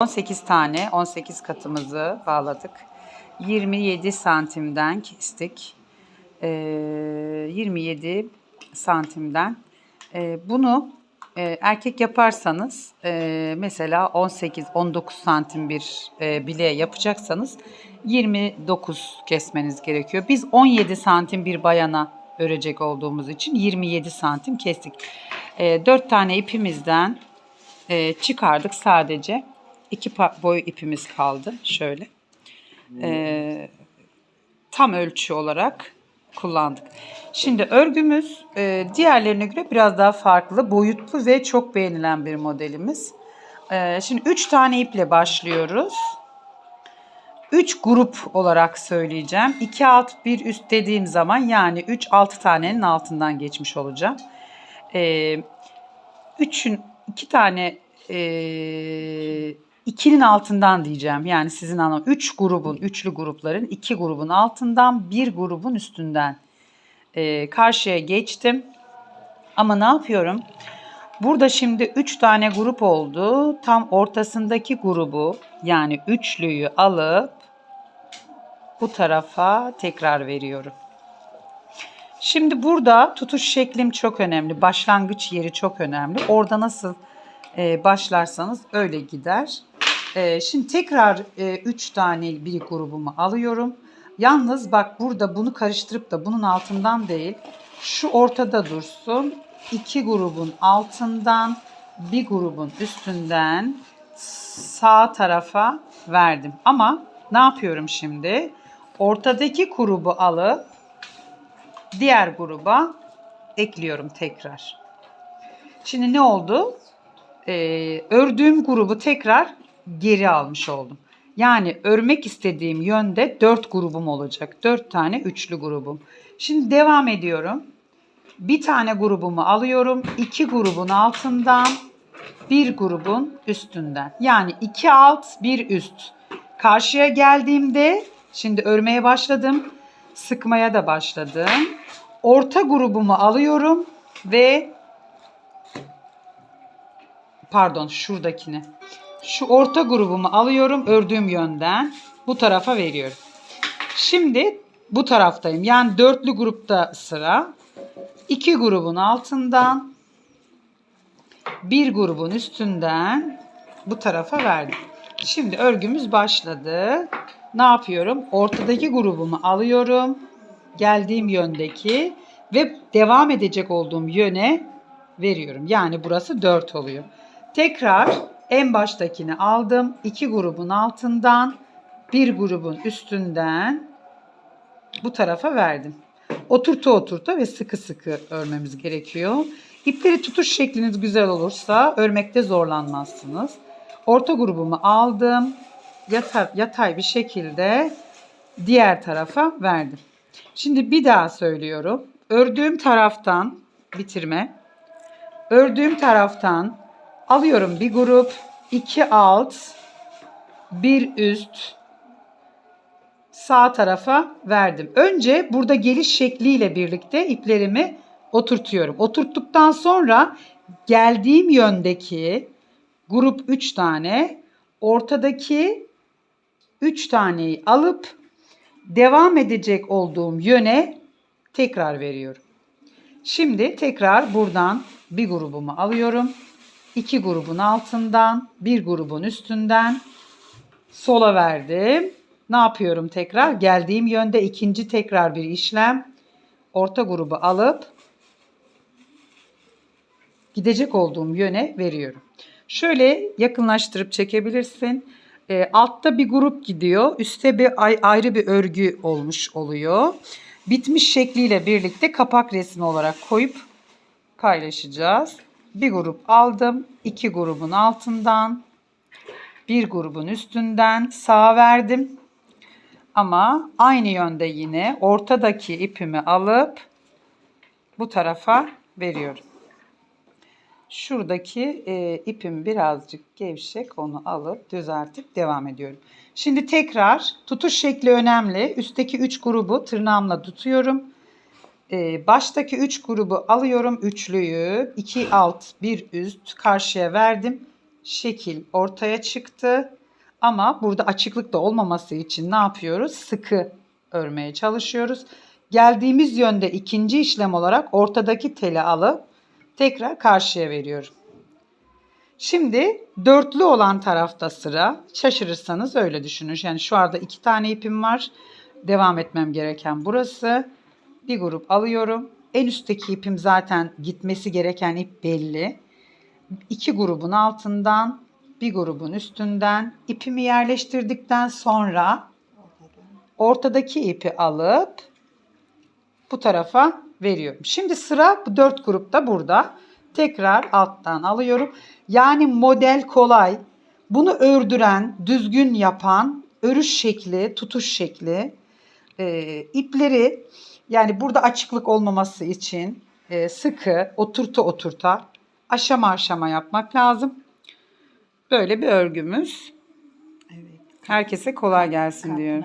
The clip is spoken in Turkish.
18 tane 18 katımızı bağladık. 27 santimden kestik. Ee, 27 santimden. Ee, bunu e, erkek yaparsanız e, mesela 18-19 santim bir e, bileğe yapacaksanız 29 kesmeniz gerekiyor. Biz 17 santim bir bayana örecek olduğumuz için 27 santim kestik. E, 4 tane ipimizden e, çıkardık sadece. İki boy ipimiz kaldı. Şöyle. E, tam ölçü olarak kullandık. Şimdi örgümüz e, diğerlerine göre biraz daha farklı, boyutlu ve çok beğenilen bir modelimiz. E, şimdi 3 tane iple başlıyoruz. 3 grup olarak söyleyeceğim. 2 alt 1 üst dediğim zaman yani 3 6 tanenin altından geçmiş olacağım. E, üçün iki tane e, ikinin altından diyeceğim. Yani sizin anlam. Üç grubun, üçlü grupların iki grubun altından bir grubun üstünden e, karşıya geçtim. Ama ne yapıyorum? Burada şimdi üç tane grup oldu. Tam ortasındaki grubu yani üçlüyü alıp bu tarafa tekrar veriyorum. Şimdi burada tutuş şeklim çok önemli. Başlangıç yeri çok önemli. Orada nasıl e, başlarsanız öyle gider. E, şimdi tekrar 3 tane bir grubumu alıyorum. Yalnız bak burada bunu karıştırıp da bunun altından değil, şu ortada dursun. İki grubun altından, bir grubun üstünden sağ tarafa verdim. Ama ne yapıyorum şimdi? Ortadaki grubu alıp diğer gruba ekliyorum tekrar. Şimdi ne oldu? Ee, ördüğüm grubu tekrar geri almış oldum. Yani örmek istediğim yönde dört grubum olacak. Dört tane üçlü grubum. Şimdi devam ediyorum. Bir tane grubumu alıyorum. iki grubun altından bir grubun üstünden. Yani iki alt bir üst. Karşıya geldiğimde şimdi örmeye başladım. Sıkmaya da başladım. Orta grubumu alıyorum ve pardon şuradakini. Şu orta grubumu alıyorum ördüğüm yönden bu tarafa veriyorum. Şimdi bu taraftayım. Yani dörtlü grupta sıra. İki grubun altından bir grubun üstünden bu tarafa verdim. Şimdi örgümüz başladı. Ne yapıyorum? Ortadaki grubumu alıyorum. Geldiğim yöndeki ve devam edecek olduğum yöne veriyorum. Yani burası 4 oluyor. Tekrar en baştakini aldım. iki grubun altından bir grubun üstünden bu tarafa verdim. Oturta oturta ve sıkı sıkı örmemiz gerekiyor. İpleri tutuş şekliniz güzel olursa örmekte zorlanmazsınız. Orta grubumu aldım. Yatay, yatay bir şekilde diğer tarafa verdim. Şimdi bir daha söylüyorum. Ördüğüm taraftan bitirme. Ördüğüm taraftan alıyorum bir grup, iki alt, bir üst, sağ tarafa verdim. Önce burada geliş şekliyle birlikte iplerimi oturtuyorum. Oturttuktan sonra geldiğim yöndeki grup 3 tane, ortadaki 3 taneyi alıp devam edecek olduğum yöne tekrar veriyorum. Şimdi tekrar buradan bir grubumu alıyorum. İki grubun altından, bir grubun üstünden sola verdim. Ne yapıyorum tekrar? Geldiğim yönde ikinci tekrar bir işlem. Orta grubu alıp gidecek olduğum yöne veriyorum. Şöyle yakınlaştırıp çekebilirsin. E, altta bir grup gidiyor. Üste bir ay- ayrı bir örgü olmuş oluyor. Bitmiş şekliyle birlikte kapak resmi olarak koyup paylaşacağız. Bir grup aldım. iki grubun altından bir grubun üstünden sağa verdim. Ama aynı yönde yine ortadaki ipimi alıp bu tarafa veriyorum. Şuradaki e, ipim birazcık gevşek onu alıp düzeltip devam ediyorum. Şimdi tekrar tutuş şekli önemli. Üstteki 3 grubu tırnağımla tutuyorum. E, baştaki 3 grubu alıyorum üçlüyü. 2 alt 1 üst karşıya verdim. şekil ortaya çıktı. Ama burada açıklık da olmaması için ne yapıyoruz? Sıkı örmeye çalışıyoruz. Geldiğimiz yönde ikinci işlem olarak ortadaki teli alıp tekrar karşıya veriyorum. Şimdi dörtlü olan tarafta sıra. Şaşırırsanız öyle düşünün. Yani şu anda iki tane ipim var. Devam etmem gereken burası. Bir grup alıyorum. En üstteki ipim zaten gitmesi gereken ip belli. İki grubun altından bir grubun üstünden ipimi yerleştirdikten sonra ortadaki ipi alıp bu tarafa veriyorum. Şimdi sıra bu dört grupta burada. Tekrar alttan alıyorum. Yani model kolay. Bunu ördüren, düzgün yapan örüş şekli, tutuş şekli, e, ipleri yani burada açıklık olmaması için e, sıkı, oturta oturta aşama aşama yapmak lazım. Böyle bir örgümüz. Evet. Herkese kolay gelsin diyorum.